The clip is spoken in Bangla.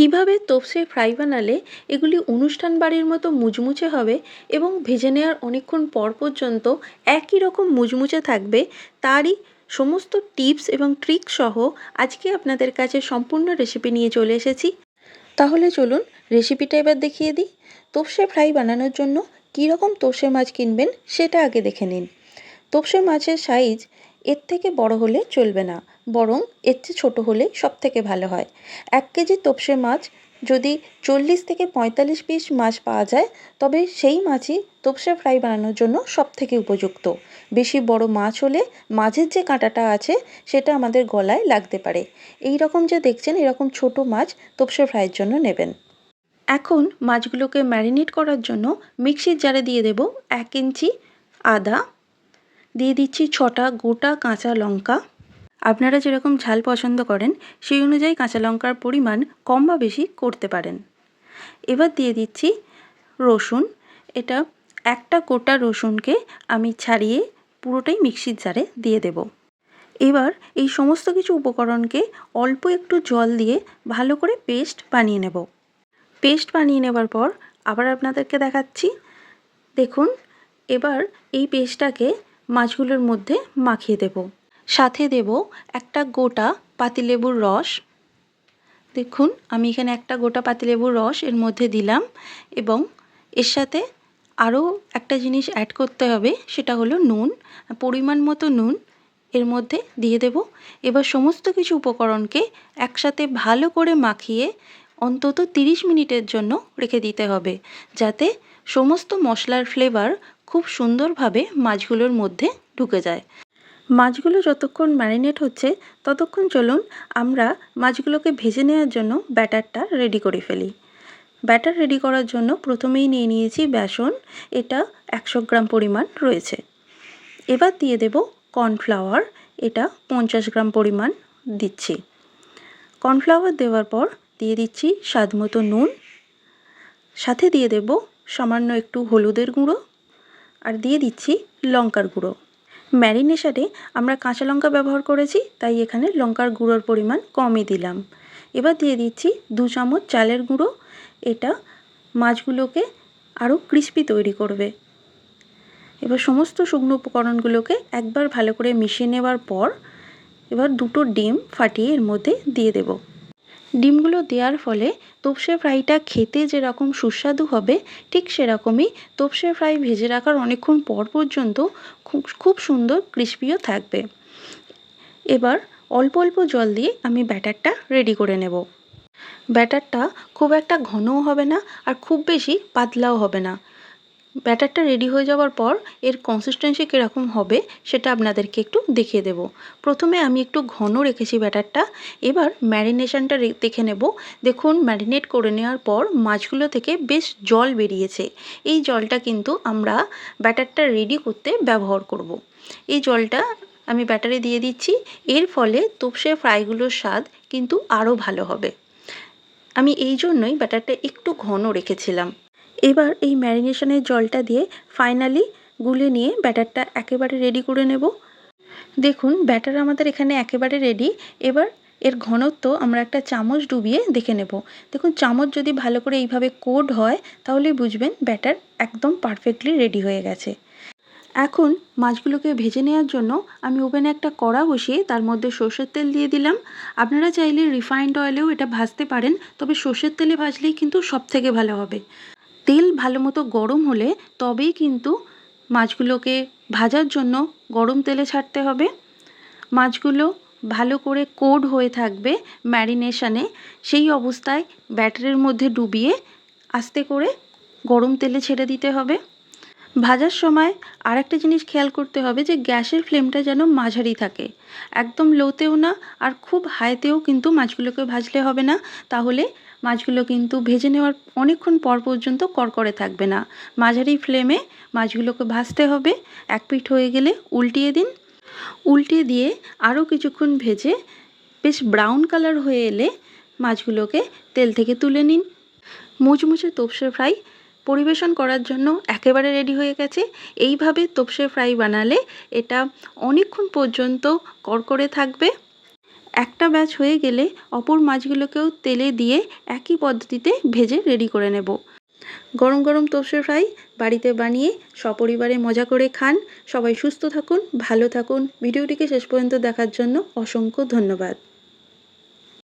কীভাবে তোপসে ফ্রাই বানালে এগুলি অনুষ্ঠান বাড়ির মতো মুচমুচে হবে এবং ভেজে নেওয়ার অনেকক্ষণ পর পর্যন্ত একই রকম মুচমুচে থাকবে, তারই সমস্ত টিপস এবং ট্রিক সহ আজকে আপনাদের কাছে সম্পূর্ণ রেসিপি নিয়ে চলে এসেছি। তাহলে চলুন রেসিপিটা এবার দেখিয়ে দিই। তোপসে ফ্রাই বানানোর জন্য কী রকম তোপসে মাছ কিনবেন সেটা আগে দেখে নিন। তোপসে মাছের সাইজ এর থেকে বড় হলে চলবে না। বরং এর চেয়ে ছোটো হলে সব থেকে ভালো হয়। এক কেজি তোপসে মাছ যদি চল্লিশ থেকে পঁয়তাল্লিশ পিস মাছ পাওয়া যায়, তবে সেই মাছই তোপসে ফ্রাই বানানোর জন্য সব থেকে উপযুক্ত। বেশি বড় মাছ হলে মাঝের যে কাঁটাটা আছে, সেটা আমাদের গলায় লাগতে পারে। এই রকম যে দেখছেন, এরকম ছোট মাছ তোপসে ফ্রাইয়ের জন্য নেবেন। এখন মাছগুলোকে ম্যারিনেট করার জন্য মিক্সির জারে দিয়ে দেব এক ইঞ্চি আদা। দিয়ে দিচ্ছি ছটা গোটা কাঁচা লঙ্কা। আপনারা যেরকম ঝাল পছন্দ করেন, সেই অনুযায়ী কাঁচা লঙ্কার পরিমাণ কম বা বেশি করতে পারেন। এবার দিয়ে দিচ্ছি রসুন। এটা একটা গোটা রসুনকে আমি ছাড়িয়ে পুরোটাই মিক্সির জারে দিয়ে দেব। এবার এই সমস্ত কিছু উপকরণকে অল্প একটু জল দিয়ে ভালো করে পেস্ট বানিয়ে নেব। পেস্ট বানিয়ে নেবার পর আবার আপনাদেরকে দেখাচ্ছি। দেখুন, এবার এই পেস্টটাকে মাছগুলোর মধ্যে মাখিয়ে দেব। সাথে দেব একটা গোটা পাতিলেবুর রস। দেখুন, আমি এখানে একটা গোটা পাতিলেবুর রস এর মধ্যে দিলাম এবং এর সাথে আরও একটা জিনিস অ্যাড করতে হবে, সেটা হলো নুন, পরিমাণ মতো নুন এর মধ্যে দিয়ে দেব। এবার সমস্ত কিছু উপকরণকে একসাথে ভালো করে মাখিয়ে অন্তত তিরিশ মিনিটের জন্য রেখে দিতে হবে, যাতে সমস্ত মশলার ফ্লেভার খুব সুন্দরভাবে মাছগুলোর মধ্যে ঢুকে যায়। মাছগুলো যতক্ষণ ম্যারিনেট হচ্ছে, ততক্ষণ চলুন আমরা মাছগুলোকে ভেজে নেওয়ার জন্য ব্যাটারটা রেডি করে ফেলি। ব্যাটার রেডি করার জন্য প্রথমেই নিয়ে নিয়েছি বেসন, এটা একশো গ্রাম পরিমাণ রয়েছে। এবার দিয়ে দেব কর্নফ্লাওয়ার, এটা পঞ্চাশ গ্রাম পরিমাণ দিচ্ছি। কর্নফ্লাওয়ার দেওয়ার পর দিয়ে দিচ্ছি স্বাদ মতো নুন, সাথে দিয়ে দেব সামান্য একটু হলুদের গুঁড়ো, আর দিয়ে দিচ্ছি লঙ্কার গুঁড়ো। ম্যারিনেশনে আমরা কাঁচা লঙ্কা ব্যবহার করেছি, তাই এখানে লঙ্কার গুঁড়োর পরিমাণ কমই দিলাম। এবার দিয়ে দিচ্ছি দু চামচ চালের গুঁড়ো। এটা মাছগুলোকে আরও ক্রিস্পি তৈরি করবে। এবার সমস্ত শুকনো উপকরণগুলোকে একবার ভালো করে মিশিয়ে নেওয়ার পর এবার দুটো ডিম ফাটিয়ে এর মধ্যে দিয়ে দেব। ডিমগুলো দেওয়ার ফলে তোপসে ফ্রাইটা খেতে যেরকম সুস্বাদু হবে, ঠিক সেরকমই তোপসে ফ্রাই ভেজে রাখার অনেকক্ষণ পর পর্যন্ত খুব সুন্দর ক্রিস্পিও থাকবে। এবার অল্প অল্প জল দিয়ে আমি ব্যাটারটা রেডি করে নেব। ব্যাটারটা খুব একটা ঘনও হবে না আর খুব বেশি পাতলাও হবে না। ব্যাটারটা রেডি হয়ে যাওয়ার পর এর কনসিস্টেন্সি কীরকম হবে সেটা আপনাদেরকে একটু দেখিয়ে দেব। প্রথমে আমি একটু ঘন রেখেছি ব্যাটারটা, এবার ম্যারিনেশনটা দেখে নেব। দেখুন ম্যারিনেট করে নেওয়ার পর মাছগুলো থেকে বেশ জল বেরিয়েছে। এই জলটা কিন্তু আমরা ব্যাটারটা রেডি করতে ব্যবহার করব। এই জলটা আমি ব্যাটারে দিয়ে দিচ্ছি। এর ফলে তোপসে ফ্রাইগুলোর স্বাদ কিন্তু আরও ভালো হবে। আমি এই জন্যই ব্যাটারটা একটু ঘন রেখেছিলাম। এবার এই ম্যারিনেশনের জলটা দিয়ে ফাইনালি গুলে নিয়ে ব্যাটারটা একেবারে রেডি করে নেব। দেখুন, ব্যাটার আমাদের এখানে একেবারে রেডি এবার এর ঘনত্ব আমরা একটা চামচ ডুবিয়ে দেখে নেব। দেখুন, চামচ যদি ভালো করে এইভাবে কোড হয়, তাহলে বুঝবেন ব্যাটার একদম পারফেক্টলি রেডি হয়ে গেছে। এখন মাছগুলোকে ভেজে নেওয়ার জন্য আমি ওভেনে একটা কড়া বসিয়ে তার মধ্যে সর্ষের তেল দিয়ে দিলাম। আপনারা চাইলে রিফাইন্ড অয়েলেও এটা ভাজতে পারেন, তবে সর্ষের তেলে ভাজলেই কিন্তু সব থেকে ভালো হবে। তেল ভালো মতো গরম হলে তবেই কিন্তু মাছগুলোকে ভাজার জন্য গরম তেলে ছাড়তে হবে। মাছগুলো ভালো করে কোড হয়ে থাকবে ম্যারিনেশনে সেই অবস্থায় ব্যাটারের মধ্যে ডুবিয়ে আস্তে করে গরম তেলে ছেড়ে দিতে হবে। ভাজার সময় আর একটা জিনিস খেয়াল করতে হবে যে গ্যাসের ফ্লেমটা যেন মাঝারি থাকে। একদম লোতেও না, আর খুব হাইতেও কিন্তু মাছগুলোকে ভাজলে হবে না। তাহলে মাছগুলো কিন্তু ভেজে নেওয়ার অনেকক্ষণ পর পর্যন্ত করকরে থাকবে না। মাঝারি ফ্লেমে মাছগুলোকে ভাজতে হবে। এক পিঠ হয়ে গেলে উল্টিয়ে দিন। উল্টিয়ে দিয়ে আরও কিছুক্ষণ ভেজে বেশ ব্রাউন কালার হয়ে এলে মাছগুলোকে তেল থেকে তুলে নিন। মুচমুচে তোপসে ফ্রাই পরিবেশন করার জন্য একেবারে রেডি হয়ে গেছে। এইভাবে তোপসে ফ্রাই বানালে এটা অনেকক্ষণ পর্যন্ত করকরে থাকবে। একটা ব্যাচ হয়ে গেলে অপর মাছগুলোকেও তেলে দিয়ে একই পদ্ধতিতে ভেজে রেডি করে নেব। গরম গরম তোষে ফ্রাই বাড়িতে বানিয়ে সপরিবারে মজা করে খান। সবাই সুস্থ থাকুন, ভালো থাকুন। ভিডিওটিকে শেষ পর্যন্ত দেখার জন্য অসংখ্য ধন্যবাদ।